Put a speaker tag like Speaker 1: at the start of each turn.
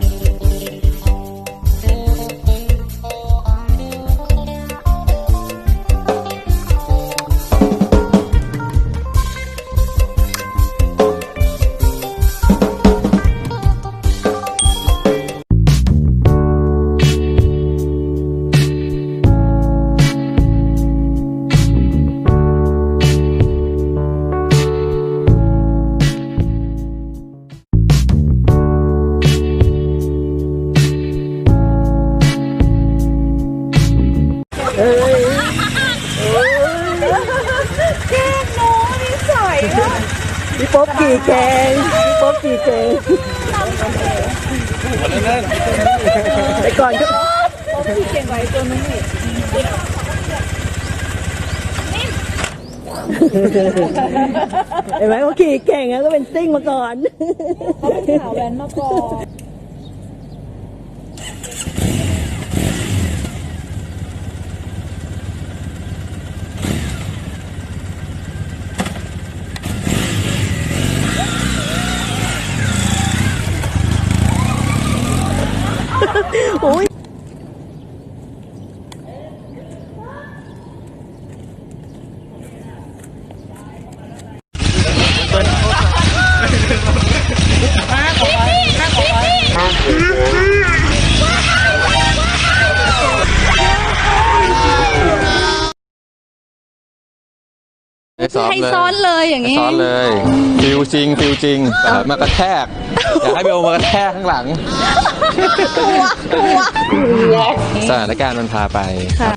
Speaker 1: เพี่ป๊อบขี่แกงพี่ป๊อบขี่แกงแต่ก่อน
Speaker 2: พี่เก่งไว้ตัวนู้นอีก
Speaker 1: เห็นไหมเขาขี่เก่งอะก็เป็นซิ่งมาก่อน
Speaker 2: เขาเป็นสาวแว้นมาก่อน
Speaker 1: 我 问
Speaker 3: ให้ซ้อม
Speaker 2: ให้
Speaker 3: เลย
Speaker 2: ซ้อนเลยอย่าง
Speaker 3: ให้
Speaker 2: นี้
Speaker 3: ซ้อนเลยฟิวจริงฟิวจริงแต่มากระแทกอยากให้เบลมากระแทกข้างหลัง
Speaker 2: ตัวตัว
Speaker 3: สถานการณ์มันพาไป
Speaker 2: ค่ะ